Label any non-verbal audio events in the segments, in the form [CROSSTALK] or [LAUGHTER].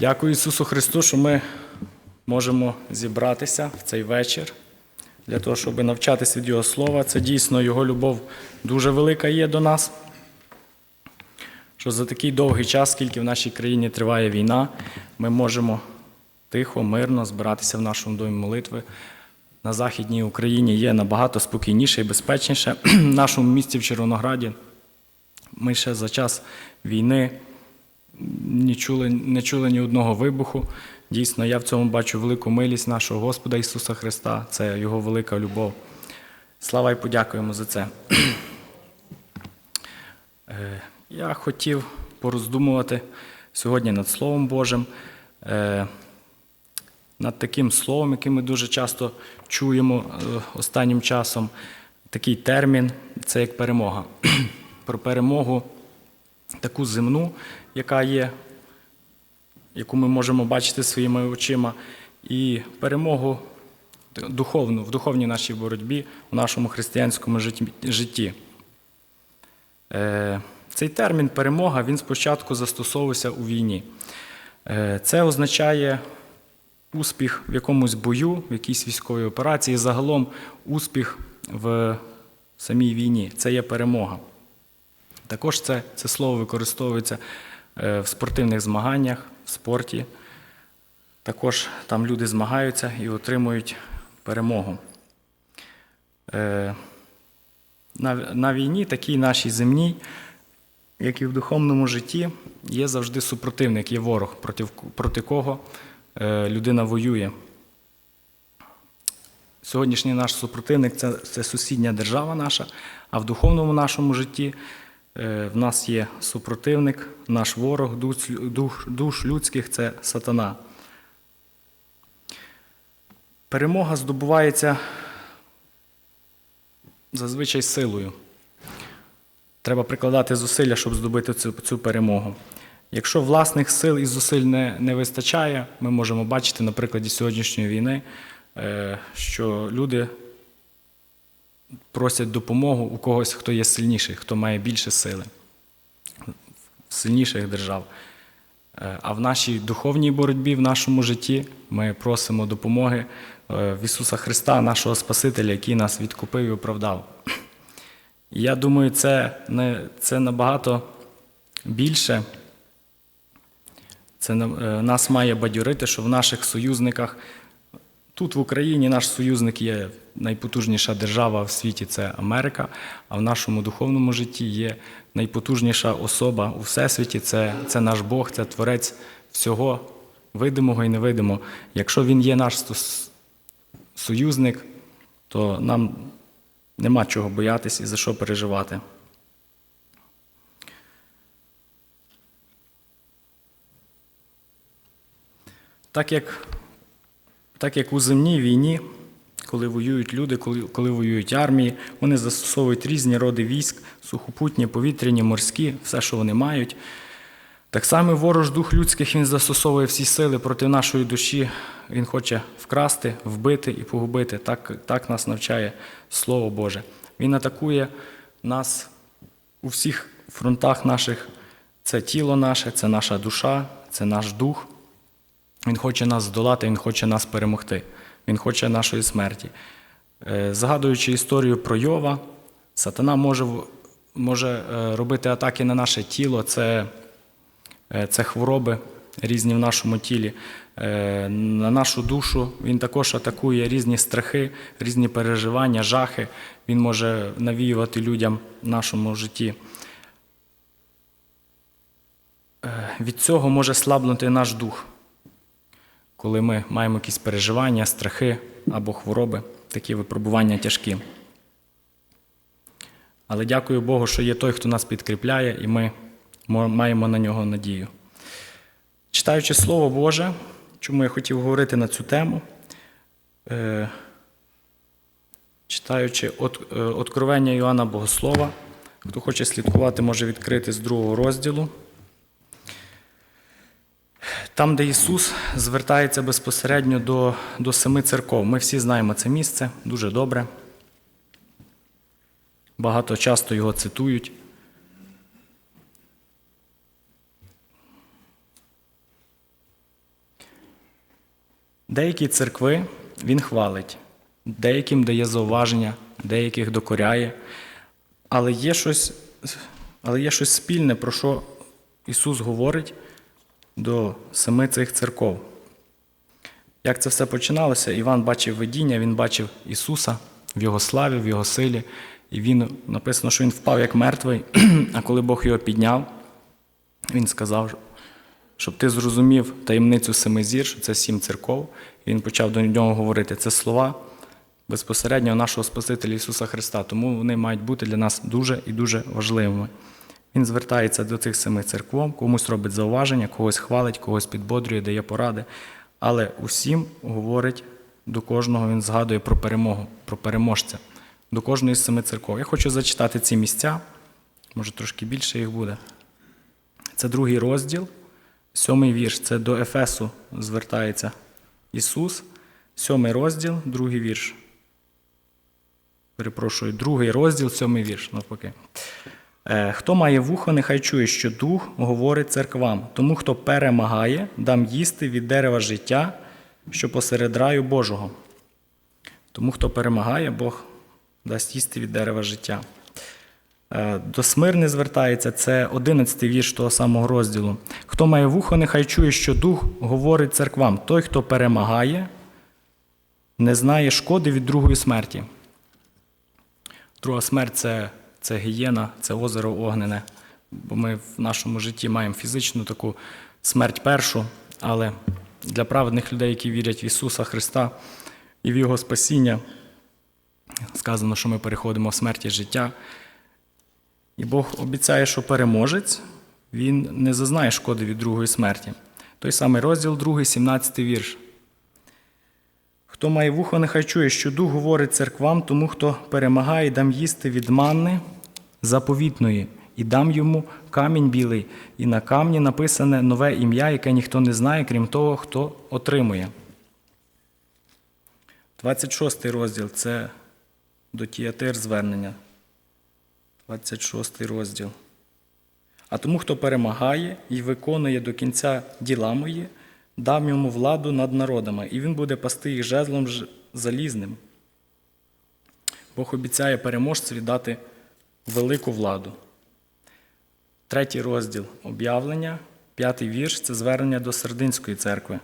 Дякую Ісусу Христу, що ми можемо зібратися в цей вечір для того, щоб навчатися від Його Слова. Це дійсно Його любов дуже велика є до нас. Що за такий довгий час, скільки в нашій країні триває війна, ми можемо тихо, мирно збиратися в нашому домі молитви. На Західній Україні є набагато спокійніше і безпечніше. [CLEARS THROAT] В нашому місті в Червонограді ми ще за час війни не чули, не чули ні одного вибуху. Дійсно, я в цьому бачу велику милість нашого Господа Ісуса Христа. Це Його велика любов. Слава і подякуємо за це. Е, Я хотів пороздумувати сьогодні над Словом Божим, е, над таким словом, яке ми дуже часто чуємо е, останнім часом. Такий термін це як перемога. [CLEARS THROAT] Про перемогу таку земну, яка є, яку ми можемо бачити своїми очима, і перемогу духовну в духовній нашій боротьбі, в нашому християнському житті-. Е, Цей термін перемога він спочатку застосовувався у війні. Е, Це означає успіх в якомусь бою, в якійсь військовій операції, загалом успіх в самій війні. Це є перемога. Також це, це слово використовується в спортивних змаганнях, в спорті. Також там люди змагаються і отримують перемогу. Е, На, війні, такій нашій земній, як і в духовному житті, є завжди супротивник, є ворог, проти, проти кого е, людина воює. Сьогоднішній наш супротивник це, це сусідня держава наша, а в духовному нашому житті е, в нас є супротивник, наш ворог, душ, душ, душ людських це сатана. Перемога здобувається зазвичай силою. Треба прикладати зусилля, щоб здобути цю, цю перемогу. Якщо власних сил і зусиль не, не вистачає, ми можемо бачити на прикладі сьогоднішньої війни, е, що люди просять допомогу у когось, хто є сильніший, хто має більше сили, сильніших держав. Е, А в нашій духовній боротьбі, в нашому житті ми просимо допомоги е, в Ісуса Христа, нашого Спасителя, який нас відкупив і оправдав. І я думаю, це, не, це набагато більше. Це е, нас має бадьорити, що в наших союзниках, тут в Україні наш союзник є найпотужніша держава в світі це Америка, а в нашому духовному житті є найпотужніша особа у всесвіті це, це наш Бог, це Творець всього видимого і невидимого. Якщо він є наш союзник, то нам нема чого боятись і за що переживати. Так як, так як у земній війні, коли воюють люди, коли, коли воюють армії, вони застосовують різні роди військ, сухопутні, повітряні, морські, все, що вони мають. Так само ворож дух людських він застосовує всі сили проти нашої душі. Він хоче вкрасти, вбити і погубити. Так, так нас навчає Слово Боже. Він атакує нас у всіх фронтах наших. Це тіло наше, це наша душа, це наш дух. Він хоче нас здолати, він хоче нас перемогти. Він хоче нашої смерті. Е, Згадуючи історію про Йова, сатана може, може е, робити атаки на наше тіло, це, е, це хвороби різні в нашому тілі. На нашу душу він також атакує різні страхи, різні переживання, жахи. Він може навіювати людям в нашому житті. Від цього може слабнути наш дух коли ми маємо якісь переживання, страхи або хвороби, такі випробування тяжкі. Але дякую Богу, що є той, хто нас підкріпляє, і ми маємо на нього надію. Читаючи Слово Боже, чому я хотів говорити на цю тему, е, читаючи е, Откровення Іоанна Богослова, хто хоче слідкувати, може відкрити з другого розділу. Там, де Ісус звертається безпосередньо до, до семи церков. Ми всі знаємо це місце дуже добре. Багато часто його цитують. Деякі церкви він хвалить, деяким дає зауваження, деяких докоряє. Але є щось, але є щось спільне, про що Ісус говорить до семи цих церков. Як це все починалося? Іван бачив видіння, він бачив Ісуса в Його славі, в Його силі. І він написано, що він впав як мертвий, [CLEARS THROAT] а коли Бог його підняв, він сказав, щоб ти зрозумів таємницю семи зір, що це сім церков. І він почав до нього говорити. Це слова безпосередньо нашого Спасителя Ісуса Христа. Тому вони мають бути для нас дуже і дуже важливими. Він звертається до цих семи церков, комусь робить зауваження, когось хвалить, когось підбодрює, дає поради. Але усім говорить до кожного, він згадує про перемогу, про переможця, до кожної з семи церков. Я хочу зачитати ці місця, може трошки більше їх буде. Це другий розділ, сьомий вірш. Це до Ефесу звертається Ісус. Сьомий розділ, другий вірш. Перепрошую, другий розділ, сьомий вірш, навпаки. Е, Хто має вухо, нехай чує, що дух говорить церквам. Тому, хто перемагає, дам їсти від дерева життя, що посеред раю Божого. Тому, хто перемагає, Бог дасть їсти від дерева життя. Е, До Смирни звертається, це 11 вірш того самого розділу. Хто має вухо, нехай чує, що дух говорить церквам. Той, хто перемагає, не знає шкоди від другої смерті. Друга смерть це, це гієна, це озеро огнене. Бо ми в нашому житті маємо фізичну таку смерть першу, але для праведних людей, які вірять в Ісуса Христа і в Його спасіння, сказано, що ми переходимо в смерті життя. І Бог обіцяє, що переможець, він не зазнає шкоди від другої смерті. Той самий розділ, 2, 17 вірш. Хто має вухо, нехай чує, що дух говорить церквам, тому хто перемагає, дам їсти від манни заповітної, і дам йому камінь білий, і на камні написане нове ім'я, яке ніхто не знає, крім того, хто отримує. 26 розділ це до Тіатир звернення. 26 розділ. А тому, хто перемагає і виконує до кінця діла мої, дам йому владу над народами, і він буде пасти їх жезлом залізним. Бог обіцяє переможцеві дати велику владу. Третій розділ об'явлення, п'ятий вірш це звернення до Сердинської церкви.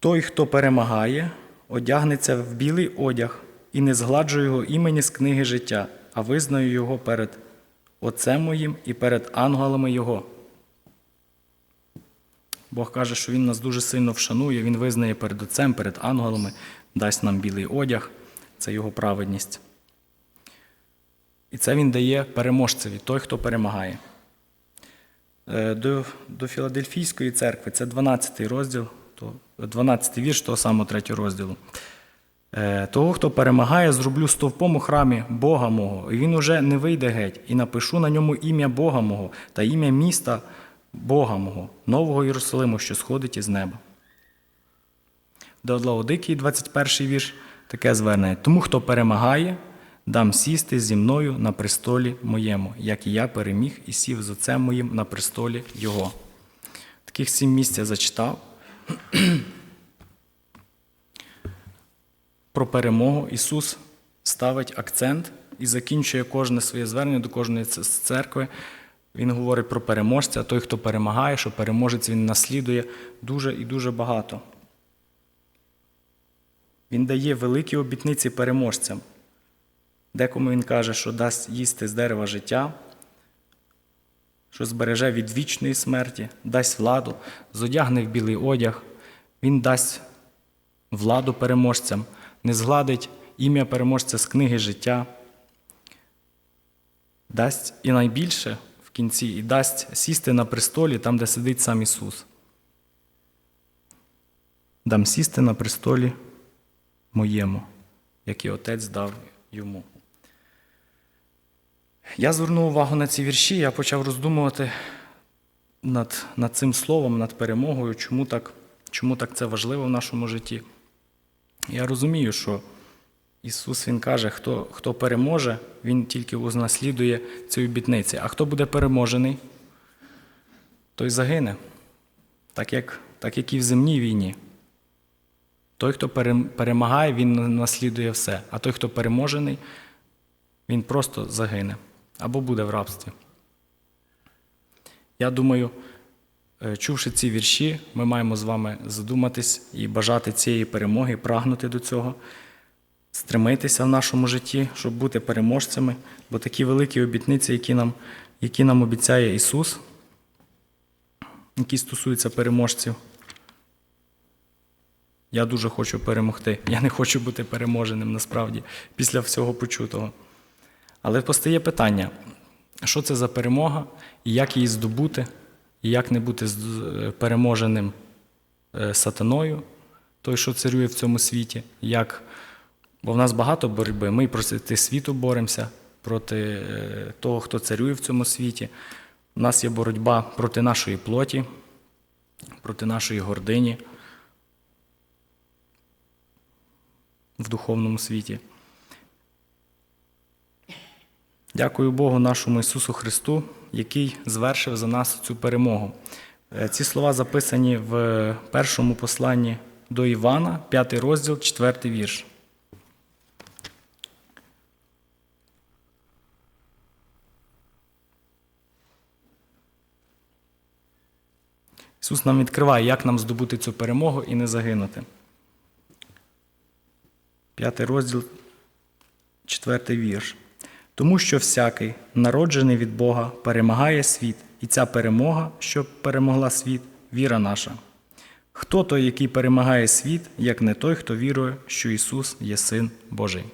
Той, хто перемагає, одягнеться в білий одяг і не згладжу його імені з книги життя, а визнаю його перед Отцем моїм і перед ангелами Його. Бог каже, що Він нас дуже сильно вшанує, Він визнає перед Отцем, перед ангелами, дасть нам білий одяг, це Його праведність. І це Він дає переможцеві, той, хто перемагає. Е, До, до Філадельфійської церкви це 12 розділ, то 12 вірш того самого третього розділу. Е, Того, хто перемагає, зроблю стовпом у храмі Бога мого, і він уже не вийде геть, і напишу на ньому ім'я Бога мого та ім'я міста Бога мого, нового Єрусалиму, що сходить із неба. До Лаодикії, 21 вірш, таке звернення. Тому, хто перемагає, дам сісти зі мною на престолі моєму, як і я переміг і сів з отцем моїм на престолі Його. Таких сім місць я зачитав. [CLEARS THROAT] Про перемогу Ісус ставить акцент і закінчує кожне своє звернення до кожної церкви. Він говорить про переможця, той, хто перемагає, що переможець він наслідує дуже і дуже багато. Він дає великі обітниці переможцям. Декому він каже, що дасть їсти з дерева життя, що збереже від вічної смерті, дасть владу, зодягне в білий одяг, він дасть владу переможцям, не згладить ім'я переможця з книги життя, дасть і найбільше в кінці, і дасть сісти на престолі там, де сидить сам Ісус. Дам сісти на престолі моєму, як і Отець дав йому. Я звернув увагу на ці вірші, я почав роздумувати над, над цим словом, над перемогою, чому так, чому так це важливо в нашому житті. Я розумію, що Ісус Він каже, хто, хто переможе, Він тільки унаслідує ці обітниці. А хто буде переможений, той загине. Так як так як і в земній війні. Той, хто перемагає, він наслідує все, а той, хто переможений, він просто загине або буде в рабстві. Я думаю, е, чувши ці вірші, ми маємо з вами задуматись і бажати цієї перемоги, прагнути до цього, стремитися в нашому житті, щоб бути переможцями, бо такі великі обітниці, які нам, які нам обіцяє Ісус, які стосуються переможців. Я дуже хочу перемогти. Я не хочу бути переможеним насправді після всього почутого. Але постає питання, що це за перемога, і як її здобути, і як не бути е, переможеним е, сатаною, той, що царює в цьому світі. Як... Бо в нас багато боротьби. Ми проти світу боремося, проти е, того, хто царює в цьому світі. У нас є боротьба проти нашої плоті, проти нашої гордині в духовному світі. Дякую Богу нашому Ісусу Христу, який звершив за нас цю перемогу. Е, Ці слова записані в першому посланні до Івана, 5 розділ, 4 вірш. Ісус нам відкриває, як нам здобути цю перемогу і не загинути. П'ятий розділ, четвертий вірш. Тому що всякий, народжений від Бога, перемагає світ, і ця перемога, що перемогла світ, віра наша. Хто той, який перемагає світ, як не той, хто вірує, що Ісус є Син Божий?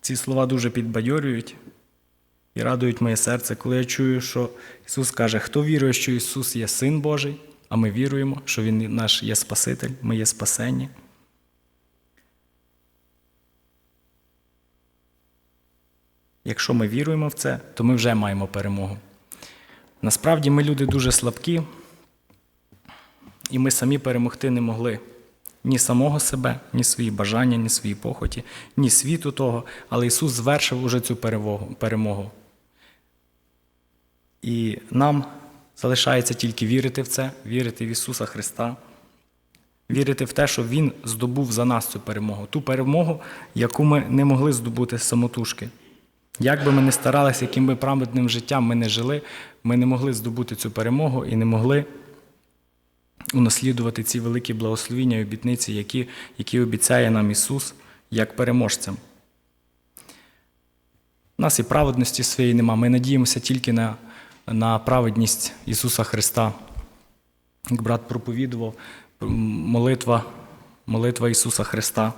Ці слова дуже підбадьорюють і радують моє серце, коли я чую, що Ісус каже, хто вірує, що Ісус є Син Божий, а ми віруємо, що Він наш є Спаситель, ми є спасені. Якщо ми віруємо в це, то ми вже маємо перемогу. Насправді ми люди дуже слабкі, і ми самі перемогти не могли ні самого себе, ні свої бажання, ні свої похоті, ні світу того, але Ісус звершив уже цю перемогу. І нам залишається тільки вірити в це, вірити в Ісуса Христа, вірити в те, що Він здобув за нас цю перемогу, ту перемогу, яку ми не могли здобути самотужки. Як би ми не старалися, яким би праведним життям ми не жили, ми не могли здобути цю перемогу і не могли унаслідувати ці великі благословіння і обітниці, які, які обіцяє нам Ісус як переможцям. У нас і праведності своєї нема. Ми надіємося тільки на, на праведність Ісуса Христа. Як брат проповідував, молитва, молитва Ісуса Христа.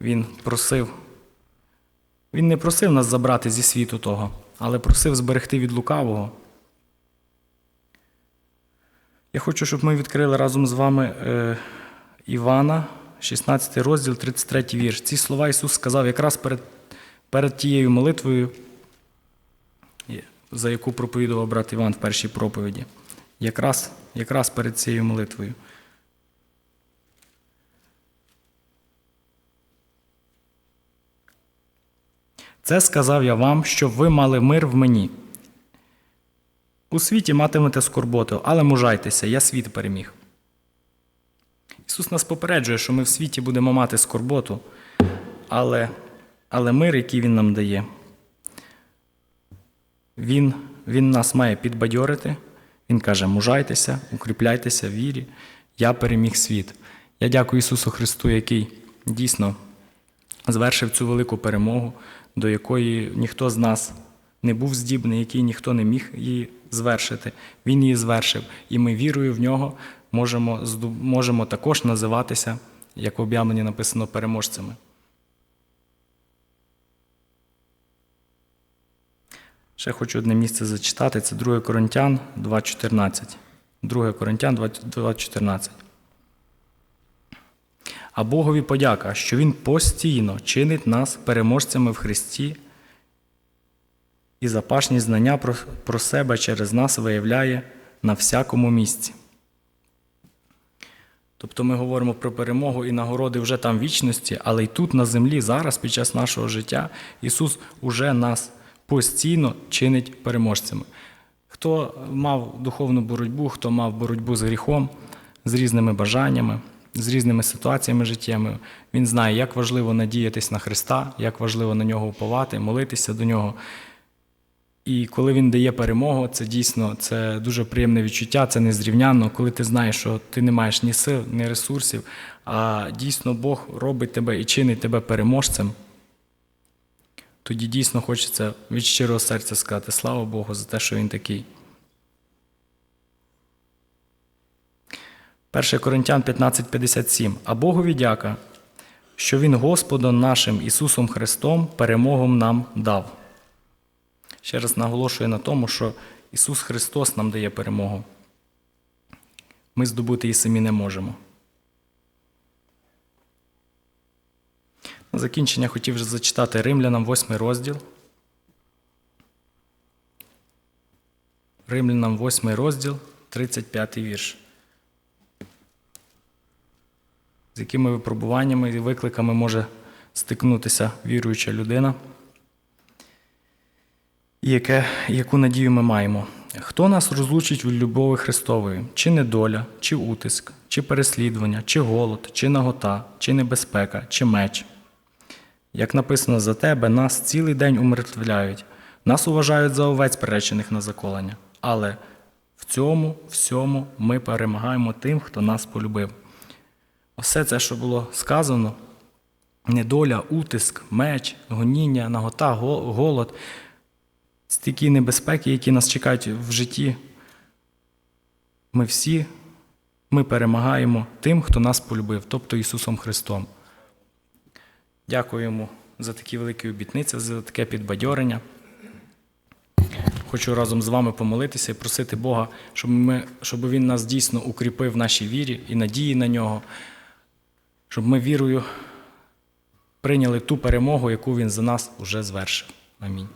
Він просив. Він не просив нас забрати зі світу того, але просив зберегти від лукавого. Я хочу, щоб ми відкрили разом з вами е, Івана, 16 розділ, 33 вірш. Ці слова Ісус сказав якраз перед, перед тією молитвою, за яку проповідував брат Іван в першій проповіді. Якраз, якраз перед цією молитвою. Це сказав я вам, щоб ви мали мир в мені. У світі матимете скорботу, але мужайтеся, я світ переміг. Ісус нас попереджує, що ми в світі будемо мати скорботу, але, але мир, який Він нам дає, Він, він нас має підбадьорити. Він каже: мужайтеся, укріпляйтеся в вірі, я переміг світ. Я дякую Ісусу Христу, який дійсно звершив цю велику перемогу, до якої ніхто з нас не був здібний, який ніхто не міг її звершити. Він її звершив. І ми вірою в нього можемо, можемо також називатися, як в об'явленні написано, переможцями. Ще хочу одне місце зачитати. Це 2 Коринтян 2.14. 2 Коринтян 2.14. А Богові подяка, що Він постійно чинить нас переможцями в Христі і запашні знання про, про себе через нас виявляє на всякому місці. Тобто ми говоримо про перемогу і нагороди вже там в вічності, але й тут, на землі, зараз, під час нашого життя, Ісус уже нас постійно чинить переможцями. Хто мав духовну боротьбу, хто мав боротьбу з гріхом, з різними бажаннями, з різними ситуаціями життєвими, він знає, як важливо надіятись на Христа, як важливо на нього уповати, молитися до нього. І коли він дає перемогу, це дійсно це дуже приємне відчуття, це незрівнянно, коли ти знаєш, що ти не маєш ні сил, ні ресурсів, а дійсно Бог робить тебе і чинить тебе переможцем. Тоді дійсно хочеться від щирого серця сказати слава Богу за те, що він такий. 1 Коринтян 15:57. А Богові дяка, що Він Господом нашим Ісусом Христом перемогом нам дав. Ще раз наголошую на тому, що Ісус Христос нам дає перемогу. Ми здобути її самі не можемо. На закінчення хотів вже зачитати Римлянам 8 розділ. Римлянам 8 розділ, 35 вірш. З якими випробуваннями і викликами може стикнутися віруюча людина? Яке, яку надію ми маємо? Хто нас розлучить від любові Христової? Чи недоля, чи утиск, чи переслідування, чи голод, чи нагота, чи небезпека, чи меч? Як написано за тебе, нас цілий день умертвляють, нас уважають за овець, приречених на заколення. Але в цьому всьому ми перемагаємо тим, хто нас полюбив. Все це, що було сказано, недоля, утиск, меч, гоніння, нагота, голод, стільки небезпеки, які нас чекають в житті. Ми всі ми перемагаємо тим, хто нас полюбив, тобто Ісусом Христом. Дякую йому за такі великі обітниці, за таке підбадьорення. Хочу разом з вами помолитися і просити Бога, щоб, ми, щоб Він нас дійсно укріпив в нашій вірі і надії на нього, щоб ми вірою прийняли ту перемогу, яку Він за нас уже звершив. Амінь.